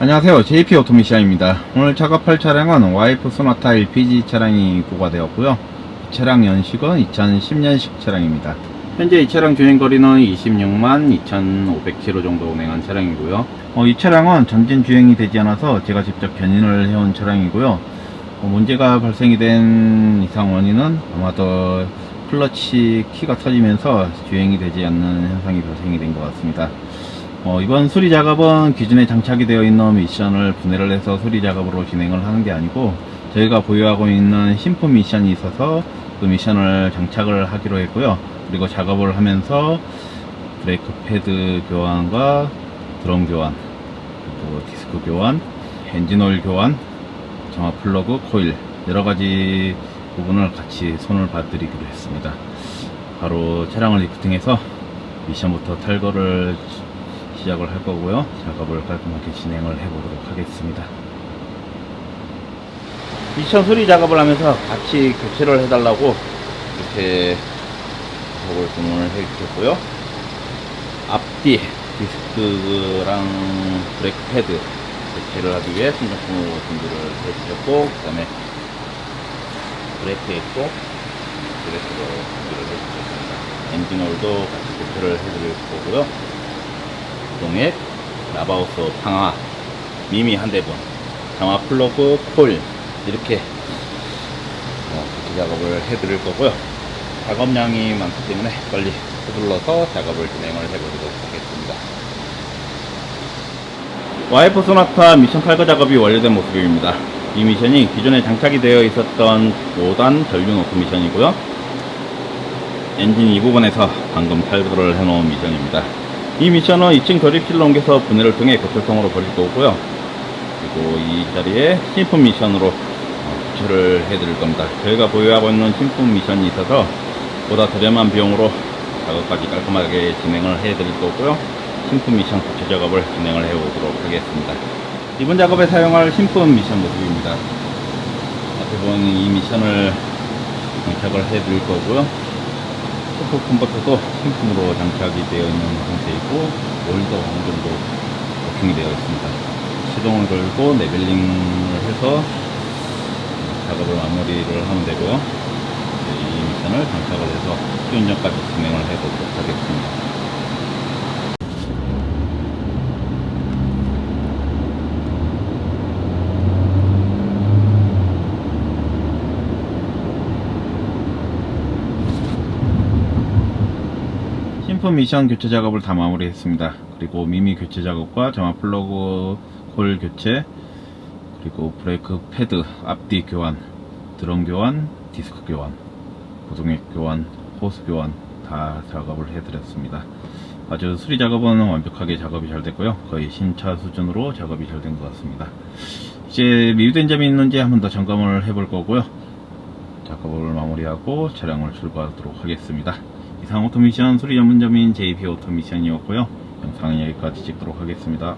안녕하세요. JP 오토미션입니다. 오늘 작업할 차량은 와이프 소나타 LPG 차량이 부과되었고요. 이 차량 연식은 2010년식 차량입니다. 현재 이 차량 주행거리는 26만 2,500km 정도 운행한 차량이고요. 어, 이 차량은 전진 주행이 되지 않아서 제가 직접 견인을 해온 차량이고요. 어, 문제가 발생이 된 이상 원인은 아마도 클러치 키가 터지면서 주행이 되지 않는 현상이 발생이 된 것 같습니다. 어, 이번 수리 작업은 기존에 장착이 되어 있는 미션을 분해를 해서 수리 작업으로 진행을 하는 게 아니고 저희가 보유하고 있는 신품 미션이 있어서 그 미션을 장착을 하기로 했고요. 그리고 작업을 하면서 브레이크 패드 교환과 드럼 교환, 그리고 디스크 교환, 엔진 오일 교환, 정화 플러그, 코일 여러 가지 부분을 같이 손을 봐드리기로 했습니다. 바로 차량을 리프팅해서 미션부터 탈거를 시작을 할 거고요. 작업을 깔끔하게 진행을 해보도록 하겠습니다. 미션 수리 작업을 하면서 같이 교체를 해달라고 이렇게 작업을 주문을 해 주셨고요. 앞뒤 디스크랑 브레이크 패드 교체를 하기 위해 신제품으로 준비를 해 주셨고, 그 다음에 브레이크 있고, 브레이크로 준비를 해 주셨습니다. 엔진오일도 같이 교체를 해드릴 거고요. 동액, 라바우스 방아, 미미 한 대분, 장화 플러그, 콜 이렇게 어, 교체 작업을 해드릴 거고요. 작업량이 많기 때문에 빨리 서둘러서 작업을 진행을 해보도록 하겠습니다. 와이프 소나타 미션 탈거 작업이 완료된 모습입니다. 이 미션이 기존에 장착이 되어 있었던 5단 전륜 오토 미션이고요. 엔진 이 부분에서 방금 탈거를 해놓은 미션입니다. 이 미션은 2층 조립실로 옮겨서 분해를 통해 고철성으로 버릴 거고요. 그리고 이 자리에 신품 미션으로 어, 교체를 해드릴 겁니다. 저희가 보유하고 있는 신품 미션이 있어서 보다 저렴한 비용으로 작업까지 깔끔하게 진행을 해드릴 거고요. 신품 미션 교체 작업을 진행을 해보도록 하겠습니다. 이번 작업에 사용할 신품 미션 모습입니다. 앞에 보이는 이 미션을 장착을 해드릴 거고요. 스포 컨버터도 신품으로 장착이 되어 있는 상태이고 오일도 어느 정도 버팅이 되어 있습니다. 시동을 걸고 레벨링을 해서 작업을 마무리를 하면 되고요. 이제 이 미션을 장착을 해서 시운전까지 진행을 해보도록 하겠습니다. 신품 미션 교체 작업을 다 마무리했습니다. 그리고 미미 교체 작업과 점화 플러그 홀 교체, 그리고 브레이크 패드 앞뒤 교환, 드럼 교환, 디스크 교환, 고동액 교환, 호스 교환 다 작업을 해드렸습니다. 아주 수리 작업은 완벽하게 작업이 잘 됐고요. 거의 신차 수준으로 작업이 잘 된 것 같습니다. 이제 미유된 점이 있는지 한번 더 점검을 해볼 거고요. 작업을 마무리하고 차량을 출고하도록 하겠습니다. 이상 오토미션 수리 전문점인 JP 오토미션이었고요. 영상은 여기까지 찍도록 하겠습니다.